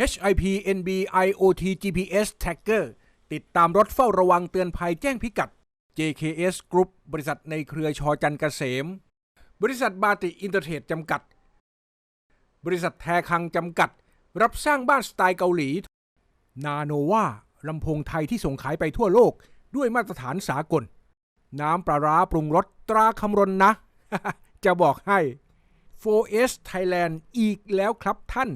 HIP NB IoT GPS Tracker ติดตามรถเฝ้าระวังเตือนภัยแจ้งพิกัด JKS Group บริษัทในเครือชอจันเกษม บริษัทบาติอินเตอร์เทรดจำกัด บริษัทแทคังจำกัด รับสร้างบ้านสไตล์เกาหลี นาโนวาลำโพงไทยที่ส่งขายไปทั่วโลกด้วยมาตรฐานสากล น้ำปลาร้าปรุงรสตราคำรนนะ จะบอกให้ 4S Thailand อีกแล้วครับท่าน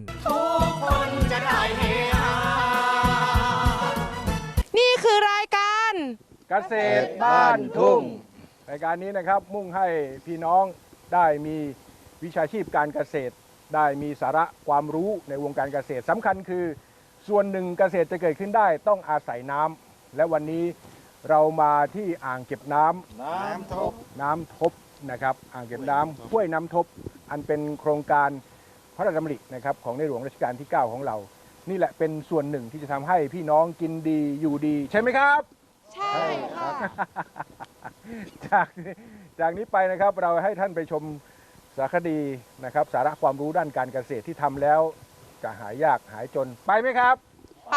คือรายการ เกษตรบ้านทุ่งรายการนี้นะครับมุ่งให้พี่น้องได้มีวิชาชีพการเกษตร ได้มีสาระความรู้ในวงการเกษตรสำคัญคือ ส่วนหนึ่งเกษตรจะเกิดขึ้นได้ต้องอาศัยน้ำและวันนี้เรามาที่อ่างเก็บน้ำน้ำทบ น้ำทบนะครับ อ่างเก็บน้ำห้วยน้ำทบ อันเป็นโครงการพระราชดำรินะครับของในหลวงรัชกาลที่ 9 ของเรา นี่แหละเป็นส่วนหนึ่งที่จะทำให้พี่น้องกินดีอยู่ดี ใช่ไหมครับ ใช่ค่ะ จากจากนี้ไปนะครับเราให้ท่านไปชมสารคดีนะครับ สาระความรู้ด้านการเกษตรที่ทำแล้วจะหายยากหายจนไปไหมครับ ไป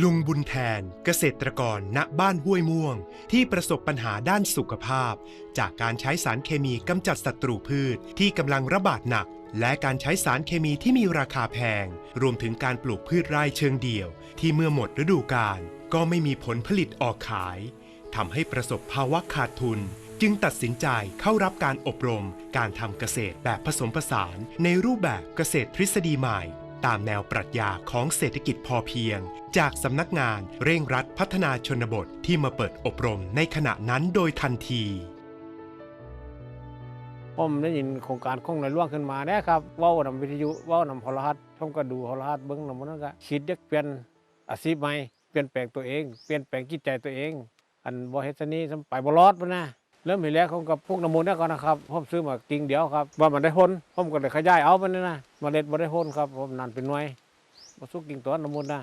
ลุงบุญแทนเกษตรกรณบ้านห้วยม่วง ที่ประสบปัญหาด้านสุขภาพ จากการใช้สารเคมีกำจัดศัตรูพืชที่กำลังระบาดหนัก และการใช้สารเคมีที่มีราคาแพง รวมถึงการปลูกพืชไร่เชิงเดี่ยว ที่เมื่อหมดฤดูกาลก็ไม่มีผลผลิตออกขายทำให้ประสบภาวะขาดทุน จึงตัดสินใจเข้ารับการอบรม การทำเกษตรแบบผสมผสาน ในรูปแบบเกษตรทฤษฎีใหม่ ตามแนวปรัชญาของเศรษฐกิจพอเพียง จากสำนักงานเร่งรัดพัฒนาชนบทที่มาเปิดอบรมในขณะนั้นโดยทันทีผมได้ยินโครงการคงในหล่วงขึ้นมาเนี่ยครับว้านำวิทยุว้านำโทรทัศน์ผมก็ดูโทรทัศน์เบิ้งนำมันก็คิดอยากเปลี่ยนอาชีพใหม่เปลี่ยนแปลงตัวเอง เปลี่ยนแปลงจิตใจตัวเอง อันบ่เฮ็ดซะนี้ซ้ำไปบ่รอดพุ่นนะ เริ่มเห็นแล้วเขากับพวกน้ำมูลนี่ก่อนนะครับผมซื้อมากิ่งเดียวครับ ว่ามันได้ผลผมก็เลยขยายเอามันนี่นะเมล็ดบ่ได้ผลครับผมนั่นเป็นหน่วยบ่สู้กิ่งตัวน้ำมูลนะ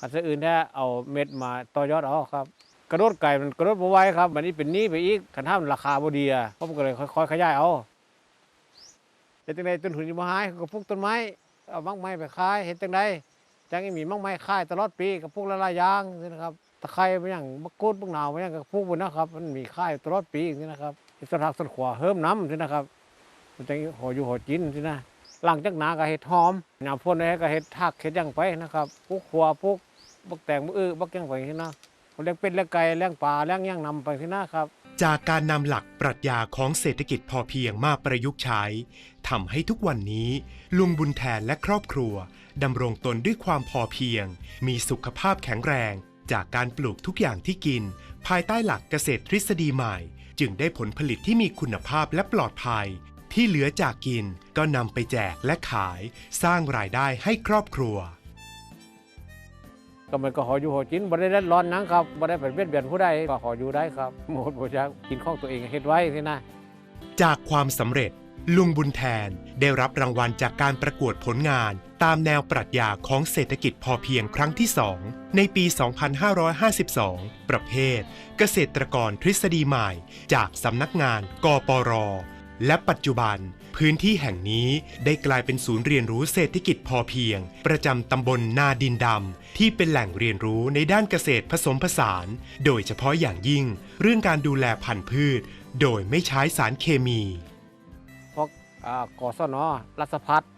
อันอื่นแท้เอาเม็ดมาต่อยอดเอาครับ กระโดดไก่มันกระโดดบ่ไหวครับมันนี้เป็นนี้ไปอีกคันถ้ามันราคาบดีอะผมก็เลยค่อยๆขยายเอาเฮ็ดจังไดต้นทุนยู่หายก็ปลูกต้นไม้เอามักไม้ไปขายเฮ็ดจังไดจังอีมีมักไม้ขายตลอดปีก็ปลูกหลายยางนี่นะครับะไคร้บ่หยังมะกรูดมะนาวบ่หยังก็ปลูกบ่นะครับ มันมีขายตลอดปีนี่นะครับต้นหักต้นขวาเฮิมน้ำนี่นะครับ มันจังหออยู่หอกินนี่นะหลังจากหนาก็เฮ็ดหอมยามฝนได้ก็เฮ็ดทักเฮ็ดหยังไปนะครับปลูกขัวปลูกบักแตงบักอื้อบักหยังไปนี่นะเลี้ยงเป็ดเลี้ยงไก่เลี้ยงปลาเลี้ยงย่างนำไปที่น้าครับจากการนำหลักปรัชญาของเศรษฐกิจพอเพียงมาประยุกต์ใช้ทำให้ทุกวันนี้ ลุงบุญแทนและครอบครัวดำรงตนด้วยความพอเพียง มีสุขภาพแข็งแรง จากการปลูกทุกอย่างที่กิน ภายใต้หลักเกษตรทฤษฎีใหม่ จึงได้ผลผลิตที่มีคุณภาพและปลอดภัย ที่เหลือจากกินก็นำไปแจกและขาย สร้างรายได้ให้ครอบครัวก็มันก็หออยู่หอกินบ่ได้เล่นร้อนหนังครับบ่ได้เป็นเบียดเบียนผู้ใดก็หออยู่ได้ครับหมดบ่จะกินของตัวเองเฮ็ดไว้ที่นะจากความสำเร็จ ลุงบุญแทนได้รับรางวัลจากการประกวดผลงาน ตามแนวปรัชญาของเศรษฐกิจพอเพียงครั้งที่ 2 ในปี 2552 ประเภท เกษตรกรทฤษฎีใหม่ จากสำนักงานกปร และปัจจุบัน พื้นที่แห่งนี้ได้กลายเป็นศูนย์เรียนรู้เศรษฐกิจพอเพียง ประจำตำบลนาดินดำ ที่เป็นแหล่งเรียนรู้ในด้านเกษตรผสมผสาน โดยเฉพาะอย่างยิ่ง เรื่องการดูแลพันธุ์พืช โดยไม่ใช้สารเคมีพวกอ่ากสนรัฐพัฒน์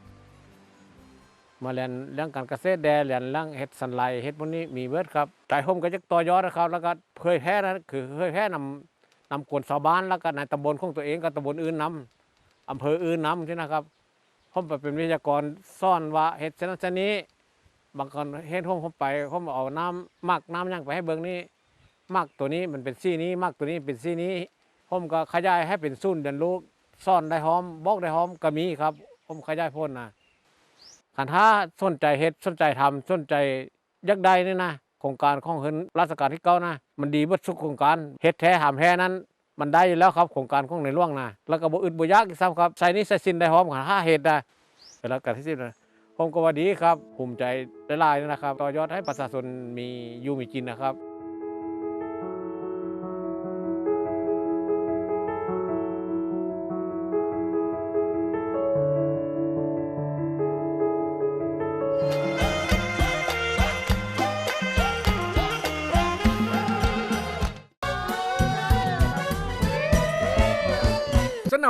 มาเรียนเรื่องการเกษตรแดเรียนเรื่องเฮ็ดสันไลเฮ็ดพวกนี้มีเบิดครับใจผมก็จะต่อยอดนะครับ แล้วก็เผยแพร่นะคือเผยแพร่นำนำกวนชาวบ้านแล้วก็ในตำบลของตัวเองกับตำบลอื่นนำอำเภออื่นนำที่นะครับผมไปเป็นวิทยากรสอนว่าเฮ็ดชนิดชนี้ บางคนเฮ็ดผมผมไปผมเอาน้ำมักน้ำหยังไปให้เบิ่งนี่มักตัวนี้มันเป็นซี่นี้มักตัวนี้เป็นซี่นี้ผมก็ขยายให้เป็นศูนย์เรียนรู้ซ่อนได้หอมบอกได้หอมก็มีครับผมขยายพ้นนะ ขันถ้าสนใจเฮ็ดสนใจทำสนใจอยักใดนี่นะโครงการของเฮินราชการที่เก้านะมันดีเบิดทุกโครงการเฮ็ดแท้หามแท้นั้น มันได้อยู่แล้วครับโครงการของในหลวงนะแล้วก็บ่อึดบ่ยากอีกซ้ำครับใส่นี้ใส่สินได้หอมขันถ้าเฮ็ดได้แล้วก็ที่สิบนะผมก็ว่าดีครับภูมิใจหลายๆนะครับ ต่อยอดให้ประชาชนมีอยู่มีกินนะครับ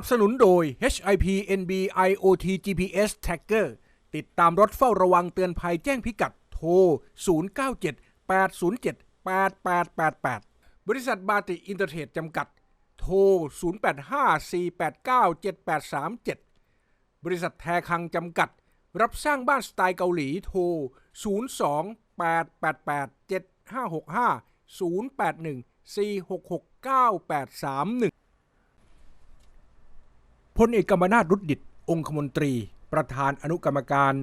นับสนุนโดย HIP NB IoT GPS Tracker ติดตามรถเฝ้าระวังเตือนภัยแจ้งพิกัดโทร 097 807 8888 บริษัทบาติอินเตอร์เทรดจำกัด โทร 085 489 7837 บริษัทแทคังจำกัด รับสร้างบ้านสไตล์เกาหลีโทร 02 888 7565 081 466 9831 พลเอกกรรมนาถรุดดิต องคมนตรี ประธานอนุกรรมการ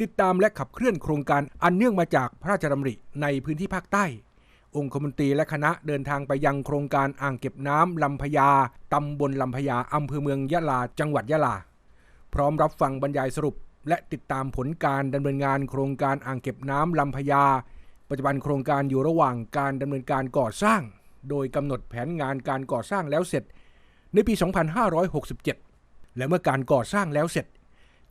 ติดตามและขับเคลื่อนโครงการอันเนื่องมาจากพระราชดำริในพื้นที่ภาคใต้ องคมนตรีและคณะเดินทางไปยังโครงการอ่างเก็บน้ำลำพญาตำบลลำพญาอำเภอเมืองยะลา จังหวัดยะลา พร้อมรับฟังบรรยายสรุป และติดตามผลการดำเนินงานโครงการอ่างเก็บน้ำลำพญาปัจจุบันโครงการอยู่ระหว่างการดำเนินการก่อสร้าง โดยกำหนดแผนงานการก่อสร้างแล้วเสร็จในปี 2567 และเมื่อการก่อสร้างแล้วเสร็จ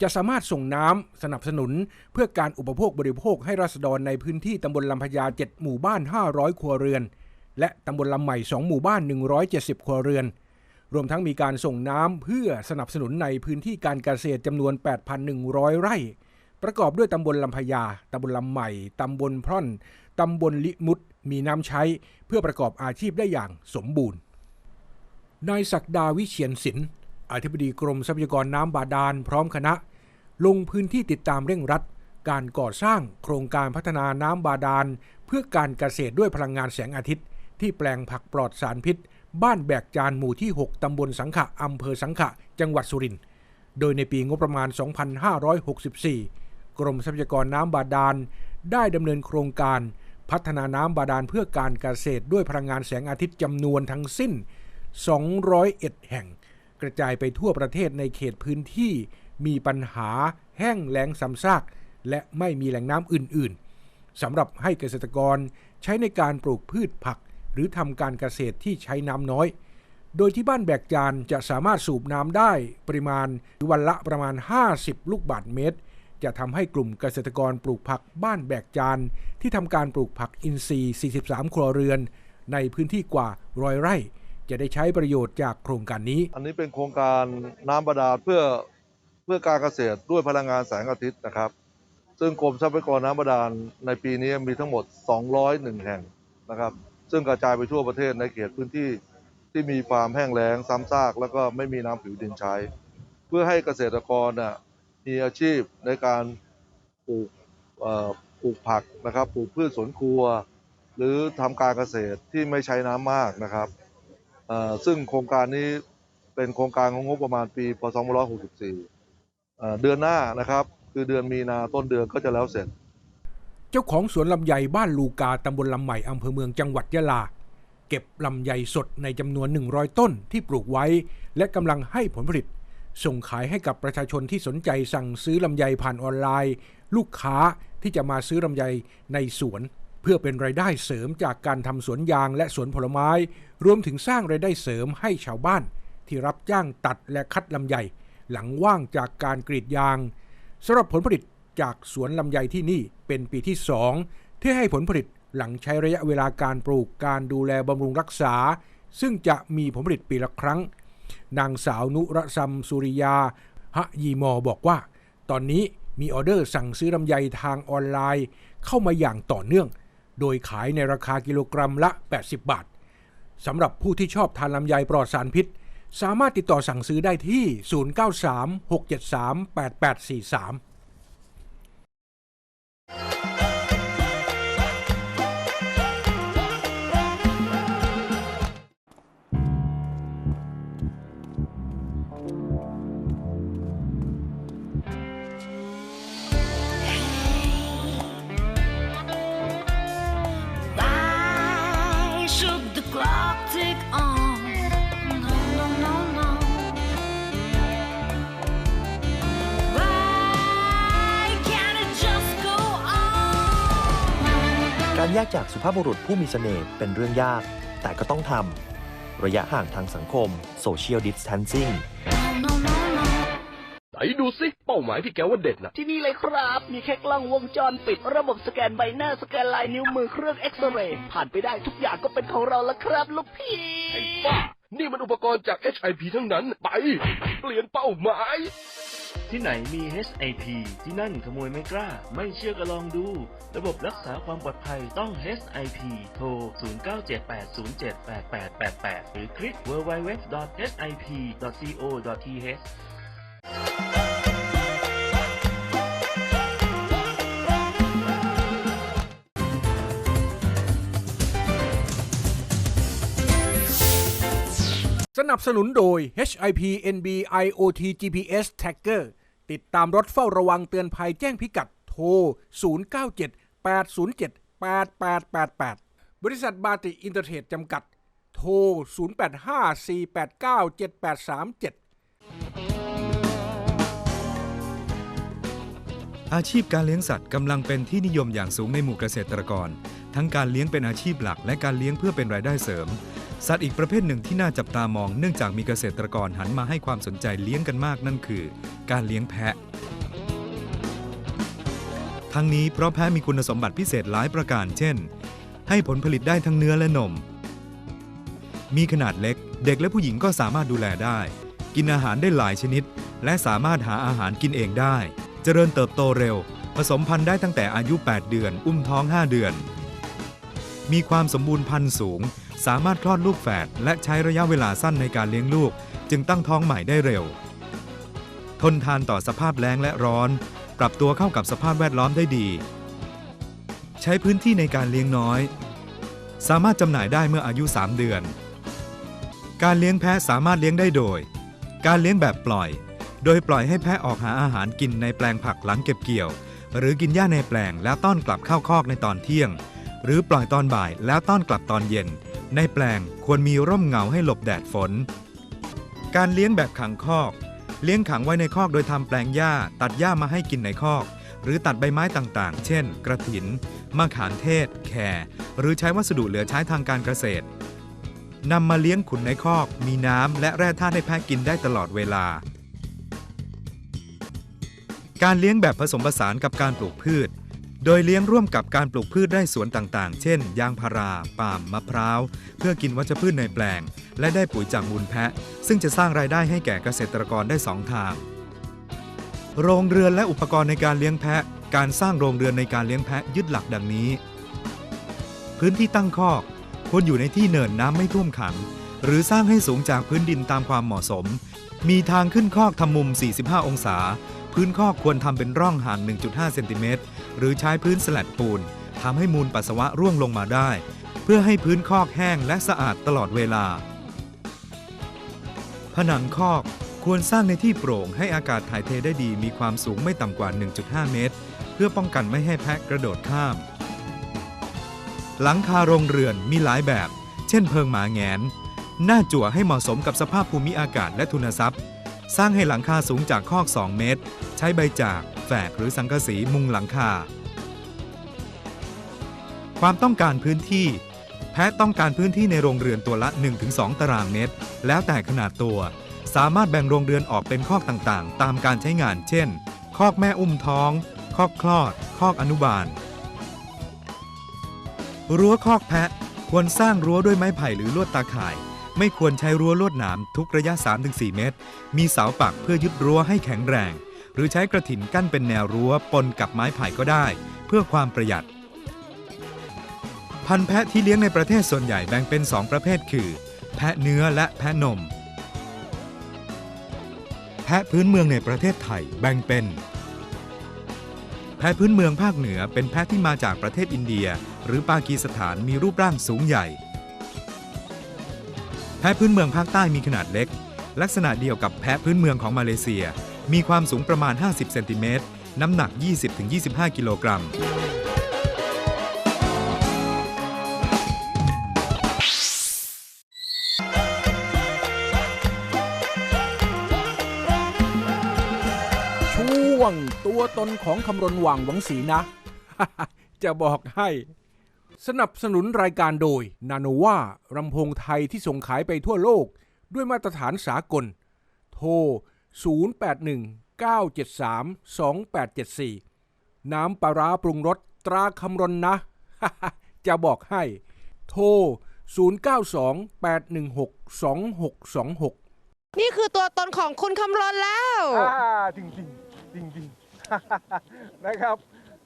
จะสามารถส่งน้ำสนับสนุน เพื่อการอุปโภคบริโภคให้ราษฎรในพื้นที่ตำบลลำพญา 7 หมู่บ้าน 500 ครัวเรือน และตำบลลำใหม่ 2 หมู่บ้าน 170 ครัวเรือน รวมทั้งมีการส่งน้ำเพื่อสนับสนุนในพื้นที่การเกษตรจำนวน 8,100 ไร่ ประกอบด้วยตำบลลำพญาตำบลลำใหม่ตำบลพร่อนตำบลลิมุดมีน้ำใช้ เพื่อประกอบอาชีพได้อย่างสมบูรณ์นายศักดาวิเชียนศิลป์ อธิบดีกรมทรัพยากรน้ำบาดาลพร้อมคณะ ลงพื้นที่ติดตามเร่งรัด การก่อสร้างโครงการพัฒนาน้ำบาดาล เพื่อการเกษตรด้วยพลังงานแสงอาทิตย์ ที่แปลงผักปลอดสารพิษ บ้านแบกจานหมู่ที่ 6 ตำบลสังขะอำเภอสังขะ จังหวัดสุรินทร์โดยในปีงบประมาณ 2564 กรมทรัพยากรน้ำบาดาล ได้ดำเนินโครงการพัฒนาน้ำบาดาลเพื่อการเกษตรด้วยพลังงานแสงอาทิตย์จำนวนทั้งสิ้น 201 แห่ง กระจายไปทั่วประเทศในเขตพื้นที่มีปัญหาแห้งแล้งซ้ำซาก และไม่มีแหล่งน้ำอื่นๆสำหรับให้เกษตรกรใช้ในการปลูกพืชผัก หรือทำการเกษตรที่ใช้น้ำน้อย โดยที่บ้านแบกจานจะสามารถสูบน้ำได้ปริมาณวันละประมาณ 50 ลูกบาศก์เมตร จะทำให้กลุ่มเกษตรกรปลูกผักบ้านแบกจานที่ทำการปลูกผักอินทรีย์ 43 ครัวเรือน ในพื้นที่กว่าร้อยไร่ จะได้ใช้ประโยชน์จากโครงการนี้ อันนี้เป็นโครงการน้ำบาดาลเพื่อเพื่อการเกษตรด้วยพลังงานแสงอาทิตย์นะครับ ซึ่งกรมทรัพยากรน้ำบาดาลในปีนี้มีทั้งหมด 201 แห่งนะครับ ซึ่งกระจายไปทั่วประเทศในเขตพื้นที่ที่มีความแห้งแล้งซ้ำซาก แล้วก็ไม่มีน้ำผิวดินใช้ เพื่อให้เกษตรกรน่ะมีอาชีพในการปลูกปลูกผักนะครับปลูกพืชสวนครัว หรือทำการเกษตรที่ไม่ใช้น้ำมากนะครับ ซึ่งโครงการนี้เป็นโครงการของงบประมาณปีพศ2564 เดือนหน้านะครับ คือเดือนมีนาต้นเดือนก็จะแล้วเสร็จ เจ้าของสวนลำไยบ้านลูกาตำบลลำใหม่อำเภอเมืองจังหวัดยะลา เก็บลำไยสดในจำนวน 100 ต้นที่ปลูกไว้ และกำลังให้ผลผลิต ส่งขายให้กับประชาชนที่สนใจสั่งซื้อลำไยผ่านออนไลน์ ลูกค้าที่จะมาซื้อลำไยในสวน เพื่อเป็นรายได้เสริมจากการทำสวนยางและสวนผลไม้ รวมถึงสร้างรายได้เสริมให้ชาวบ้าน ที่รับจ้างตัดและคัดลำไย หลังว่างจากการกรีดยางสำหรับผลผลิตจากสวนลำไยที่นี่เป็นปีที่ 2 ที่ให้ผลผลิตหลังใช้ระยะเวลาการปลูกการดูแลบำรุงรักษา ซึ่งจะมีผลผลิตปีละครั้ง นางสาวนุรซัมสุริยาหะยีมอบอกว่า ตอนนี้มีออเดอร์สั่งซื้อลำไยทางออนไลน์ เข้ามาอย่างต่อเนื่อง โดยขายในราคากิโลกรัมละ 80 บาทสำหรับผู้ที่ชอบทานลำไยปลอดสารพิษ สามารถติดต่อสั่งซื้อได้ที่ 0936738843 0936738843แยกจากสุภาพบุรุษผู้มีเสน่ห์เป็นเรื่องยาก แต่ก็ต้องทำ ระยะห่างทางสังคม Social Distancing ไหนดูสิ เป้าหมายที่แกว่าเด็ดนะที่นี่เลยครับ มีแค่กล้องวงจรปิด ระบบสแกนใบหน้าสแกนลายนิ้วมือเครื่องเอ็กซเรย์ผ่านไปได้ทุกอย่างก็เป็นของเราแล้วครับลูกพี่ไอ้บ้านี่มันอุปกรณ์จาก HIP ทั้งนั้น ไป เปลี่ยนเป้าหมาย ที่ไหนมี HIP ที่นั่นขโมยไม่กล้า ไม่เชื่อก็ลองดู ระบบรักษาความปลอดภัยต้อง HIP โทร 0978078888 หรือคลิก www.hip.co.th สนับสนุนโดย HIP NB IoT GPS Tracker ติดตามรถเฝ้าระวังเตือนภัยแจ้งพิกัดโทร 097 807 8888 บริษัทบาติอินเตอร์เทรดจำกัด โทร 085 489 7837อาชีพการเลี้ยงสัตว์กำลังเป็นที่นิยมอย่างสูงในหมู่เกษตรกร ทั้งการเลี้ยงเป็นอาชีพหลักและการเลี้ยงเพื่อเป็นรายได้เสริม สัตว์อีกประเภทหนึ่งที่น่าจับตามองเนื่องจากมีเกษตรกรหันมาให้ความสนใจเลี้ยงกันมากนั่นคือ การเลี้ยงแพะ ทั้งนี้เพราะแพะมีคุณสมบัติพิเศษหลายประการ เช่น ให้ผลผลิตได้ทั้งเนื้อและนม มีขนาดเล็ก เด็กและผู้หญิงก็สามารถดูแลได้ กินอาหารได้หลายชนิด และสามารถหาอาหารกินเองได้ เจริญเติบโตเร็ว ผสมพันธุ์ได้ตั้งแต่อายุ 8 เดือน อุ้มท้อง 5 เดือน มีความสมบูรณ์พันธุ์สูง สามารถคลอดลูกแฝดและใช้ระยะเวลาสั้นในการเลี้ยงลูก จึงตั้งท้องใหม่ได้เร็ว ทนทานต่อสภาพแล้งและร้อน ปรับตัวเข้ากับสภาพแวดล้อมได้ดี ใช้พื้นที่ในการเลี้ยงน้อย สามารถจำหน่ายได้เมื่ออายุ 3 เดือน การเลี้ยงแพะสามารถเลี้ยงได้โดย การเลี้ยงแบบปล่อย โดยปล่อยให้แพะออกหาอาหารกินในแปลงผักหลังเก็บเกี่ยว หรือกินหญ้าในแปลงแล้วต้อนกลับเข้าคอกในตอนเที่ยง หรือปล่อยตอนบ่ายแล้วต้อนกลับตอนเย็น ในแปลงควรมีร่มเงาให้หลบแดดฝน การเลี้ยงแบบขังคอก เลี้ยงขังไว้ในคอกโดยทำแปลงหญ้า ตัดหญ้ามาให้กินในคอก หรือตัดใบไม้ต่างๆ เช่น กระถิน มะขามเทศ แครหรือใช้วัสดุเหลือใช้ทางการเกษตรนำมาเลี้ยงขุนในคอก มีน้ำและแร่ธาตุให้แพะกินได้ตลอดเวลา การเลี้ยงแบบผสมผสานกับการปลูกพืช โดยเลี้ยงร่วมกับการปลูกพืชได้สวนต่างๆ เช่น ยางพารา ปาล์ม มะพร้าว เพื่อกินวัชพืชในแปลง และได้ปุ๋ยจากมูลแพะ ซึ่งจะสร้างรายได้ให้แก่เกษตรกรได้สองทาง โรงเรือนและอุปกรณ์ในการเลี้ยงแพะ การสร้างโรงเรือนในการเลี้ยงแพะยึดหลักดังนี้ พื้นที่ตั้งคอกควรอยู่ในที่เนินน้ำไม่ท่วมขัง หรือสร้างให้สูงจากพื้นดินตามความเหมาะสม มีทางขึ้นคอกทำมุม 45 องศา พื้นคอกควรทำเป็นร่องห่าง 1.5 เซนติเมตรหรือใช้พื้นสแลดปูนทำให้มูลปัสสาวะร่วงลงมาได้ เพื่อให้พื้นคอกแห้งและสะอาดตลอดเวลา ผนังคอกควรสร้างในที่โปร่งให้อากาศถ่ายเทได้ดีมีความสูงไม่ต่ำกว่า 1.5 เมตร เพื่อป้องกันไม่ให้แพะกระโดดข้าม หลังคาโรงเรือนมีหลายแบบ เช่นเพิงหมาแงน หน้าจั่วให้เหมาะสมกับสภาพภูมิอากาศและทุนทรัพย์ สร้างให้หลังคาสูงจากคอก 2 เมตร ใช้ใบจากแฝกหรือสังกะสีมุงหลังคา ความต้องการพื้นที่ แพะต้องการพื้นที่ในโรงเรือนตัวละ 1-2 ตารางเมตร แล้วแต่ขนาดตัว สามารถแบ่งโรงเรือนออกเป็นคอกต่างๆ ตามการใช้งาน เช่น คอกแม่อุ้มท้อง คอกคลอด คอกอนุบาล รั้วคอกแพะควรสร้างรั้วด้วยไม้ไผ่หรือลวดตาข่าย ไม่ควรใช้รั้วลวดหนามทุกระยะ 3-4 เมตร มีเสาปักเพื่อยึดรั้วให้แข็งแรง หรือใช้กระถินกั้นเป็นแนวรั้วปนกับไม้ไผ่ก็ได้ เพื่อความประหยัด พันธุ์แพะที่เลี้ยงในประเทศส่วนใหญ่แบ่งเป็น 2 ประเภทคือ แพะเนื้อและแพะนม แพะพื้นเมืองในประเทศไทยแบ่งเป็น แพะพื้นเมืองภาคเหนือเป็นแพะที่มาจากประเทศอินเดีย หรือปากีสถานมีรูปร่างสูงใหญ่ แพะพื้นเมืองภาคใต้มีขนาดเล็ก ลักษณะเดียวกับแพะพื้นเมืองของมาเลเซีย มีความสูงประมาณ 50 เซนติเมตร น้ำหนัก 20-25 กิโลกรัม ช่วงตัวตนของคำรณหว่างหวังสีนะ จะบอกให้ สนับสนุนรายการโดยนาโนวาลำโพงไทยที่ส่งขายไปทั่วโลก ด้วยมาตรฐานสากล โทร 0819732874 น้ำปลาร้าปรุงรสตราคำรนนะ จะบอกให้ โทร 0928162626 นี่คือตัวตนของคุณคำรณแล้ว อ่าจริงจริงจริงจริง นะครับ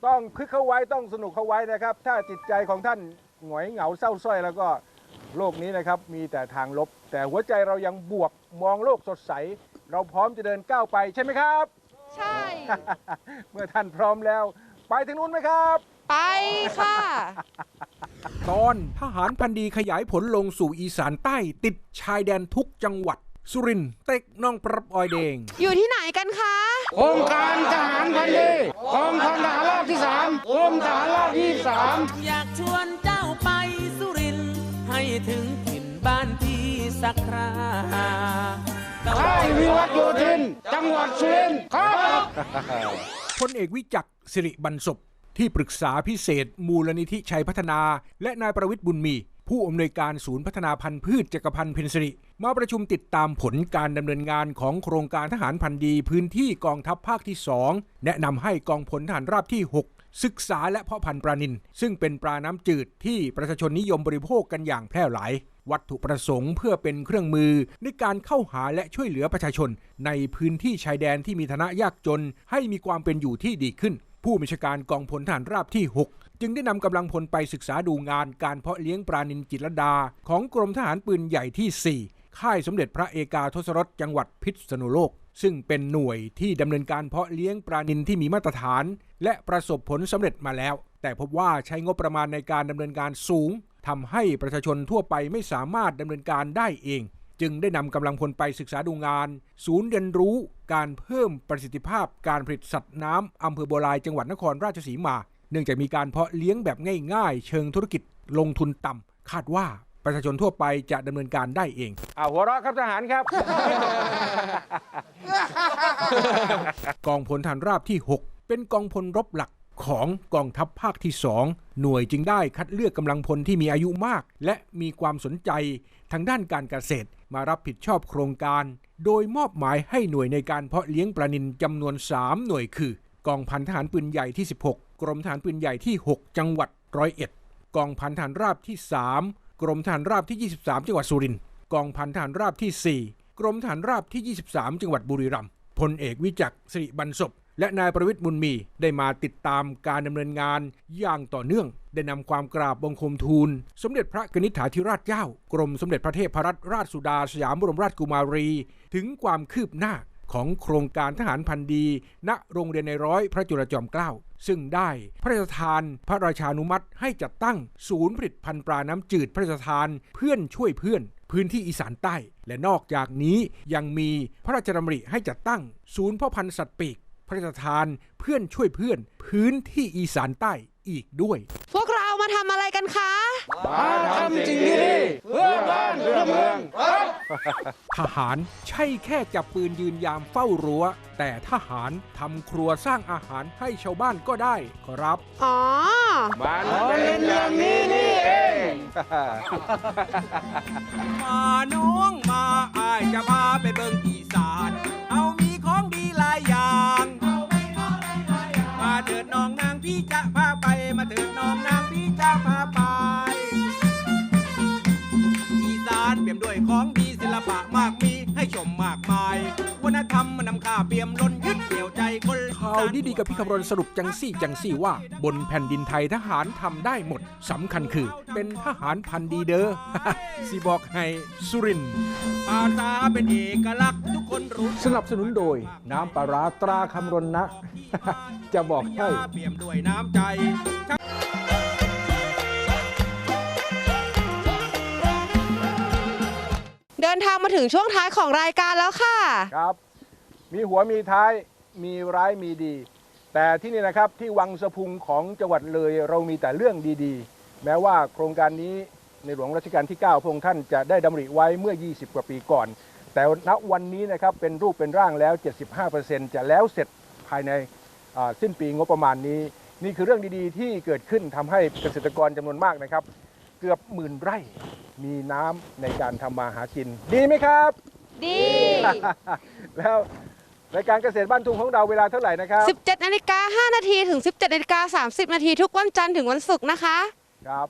ต้องคึกเข้าไว้ต้องสนุกเข้าไว้นะครับ ถ้าจิตใจของท่านหงอยเหงาเศร้าส้อยแล้วก็โลกนี้นะครับมีแต่ทางลบ แต่หัวใจเรายังบวกมองโลกสดใส เราพร้อมจะเดินก้าวไปใช่ไหมครับ ใช่ เมื่อท่านพร้อมแล้ว ไปถึงนู้นไหมครับ ไปค่ะ ตอนทหารพันดีขยายผลลงสู่อีสานใต้ติดชายแดนทุกจังหวัด สุรินทร์เต็กน้องปรับออยเดง อยู่ที่ไหนกันคะ องค์การทหารพันดีกองพันทหารราบที่สามกรมทหารราบที่สามอยากชวนเจ้าไปสุรินทร์ให้ถึงถิ่นบ้านพี่สักคราค่ายวิวัฒโยธิน จังหวัดสุรินทร์ครับพลเอกวิจักรสิริบรรศพที่ปรึกษาพิเศษ มูลนิธิชัยพัฒนา และนายประวิทย์บุญมี ผู้อำนวยการศูนย์พัฒนาพันธุ์พืชจักรพันธ์เพนสิริ มาประชุมติดตามผลการดำเนินงานของโครงการทหารพันธ์ดี พื้นที่กองทัพภาคที่ 2 แนะนำให้กองพลทหารราบที่ 6 ศึกษาและเพาะพันธุ์ปลานิลซึ่งเป็นปลาน้ำจืดที่ประชาชนนิยมบริโภคกันอย่างแพร่หลาย วัตถุประสงค์เพื่อเป็นเครื่องมือ ในการเข้าหาและช่วยเหลือประชาชน ในพื้นที่ชายแดนที่มีฐานะยากจน ให้มีความเป็นอยู่ที่ดีขึ้น ผู้บัญชาการกองพลทหารราบที่ 6จึงได้นำกำลังพลไปศึกษาดูงานการเพาะเลี้ยงปลานินจิตรดา ของกรมทหารปืนใหญ่ที่ 4 ค่ายสมเด็จพระเอกาทศรสจังหวัดพิษณุโลก ซึ่งเป็นหน่วยที่ดำเนินการเพาะเลี้ยงปลานินที่มีมาตรฐาน และประสบผลสำเร็จมาแล้ว แต่พบว่าใช้งบประมาณในการดำเนินการสูงทำให้ประชาชนทั่วไปไม่สามารถดำเนินการได้เอง จึงได้นำกำลังพลไปศึกษาดูงาน ศูนย์เรียนรู้การเพิ่มประสิทธิภาพการผลิตสัตว์น้ำอำเภอบัวลายจังหวัดนครราชสีมา เนื่องจากมีการเพาะเลี้ยงแบบง่าย ๆ เชิงธุรกิจลงทุนต่ำคาดว่า ประชาชนทั่วไปจะดำเนินการได้เองอ่าหัวเราะครับทหารครับ กองพลฐานราบที่ 6 เป็นกองพลรบหลักของกองทัพภาคที่ 2 หน่วยจึงได้คัดเลือกกำลังพลที่มีอายุมาก และมีความสนใจทางด้านการเกษตรมารับผิดชอบโครงการ โดยมอบหมายให้หน่วยในการเพาะเลี้ยงปลานินจำนวน 3 หน่วยคือ กองพันทหารปืนใหญ่ที่ 16 กรมทหารปืนใหญ่ที่ 6 จังหวัดร้อยเอ็ดกองพันทหารราบที่ 3 กรมทหารราบที่ 23 จังหวัดสุรินทร์กองพันทหารราบที่ 4 กรมทหารราบที่ 23 จังหวัดบุรีรัมย์พลเอกวิจักรสิริบรรศพและนายประวิทย์บุญมีได้มาติดตามการดำเนินงานอย่างต่อเนื่อง ได้นำความกราบบังคมทูล สมเด็จพระกนิษฐาธิราชเจ้ากรมสมเด็จพระเทพรัตนราชสุดาสยามบรมราชกุมารี ถึงความคืบหน้า ของโครงการทหารพันดี ณโรงเรียนในร้อยพระจุลจอมเกล้า ซึ่งได้พระราชทานพระราชานุมัติให้จัดตั้งศูนย์ผลิตพันธุ์ปลาน้ำจืดพระราชทานเพื่อนช่วยเพื่อน พื้นที่อีสานใต้ และนอกจากนี้ยังมีพระราชดำริให้จัดตั้ง ศูนย์พ่อพันธุ์สัตว์ปีก พระราชทานเพื่อนช่วยเพื่อน พื้นที่อีสานใต้อีกด้วย พวกเรามาทำอะไรกันคะ มาทำสิ่งดีๆเพื่อบ้านเพื่อเมืองครับทหารใช่แค่จับปืนยืนยามเฝ้ารั้ว แต่ทหารทำครัวสร้างอาหารให้ชาวบ้านก็ได้ครับ อ๋อมันเป็นอย่างนี้นี่เอง มาน้องมาอายจะพาไปเบิ่งอีสานเอา พี่จะพาไปมาเถิดน้องนางพี่จะพาไป อีสานเปี่ยมด้วยของดีศิลปะมากมีให้ชมมากมาย วัฒนธรรมมันนำค่าเปี่ยมล้นยึดเหนี่ยวใจคนข่าวดีๆกับพี่คำรณสรุปจังซี่จังซี่ว่า บนแผ่นดินไทยทหารทำได้หมดสำคัญคือเป็นทหารพันธุ์ดีเด้อ สิบอกให้สุรินทร์ภาษาเป็นเอกลักษณ์ทุกคนรู้สนับสนุนโดย น้ำปลาร้าตราคำรณนะ จะบอกให้เปี่ยมด้วยน้ำใจเดินทางมาถึงช่วงท้ายของรายการแล้วค่ะ ครับ มีหัวมีท้ายมีร้ายมีดี แต่ที่นี่นะครับที่วังสะพุงของจังหวัดเลยเรามีแต่เรื่องดีๆ แม้ว่าโครงการนี้ ในหลวงรัชกาลที่ 9 พระองค์ท่านจะได้ดำริไว้เมื่อ 20 กว่าปีก่อน แต่ณวันนี้นะครับเป็นรูปเป็นร่างแล้ว 75%จะแล้วเสร็จภายในอ่าสิ้นปีงบประมาณนี้ นี่คือเรื่องดีๆ ที่เกิดขึ้นทำให้เกษตรกรจำนวนมากนะครับ เกือบหมื่นไร่มีน้ำในการทำมาหากิน ดีไหมครับ ดี แล้วรายการเกษตรบ้านทุ่งของเราเวลาเท่าไหร่นะครับ 17นาฬิกา5นาทีถึง 17นาฬิกา30 นาทีทุกวันจันทร์ถึงวันศุกร์นะคะ ครับ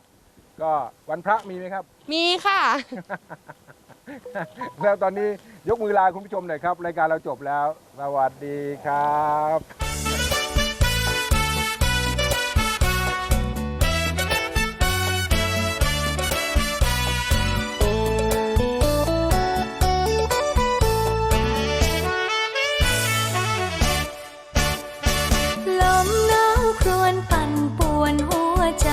ก็วันพระมีไหมครับ มีค่ะ แล้วตอนนี้ยกมือลาคุณผู้ชมหน่อยครับ รายการเราจบแล้ว สวัสดีครับลมหนาวครวนปั่นป่วนหัวใจ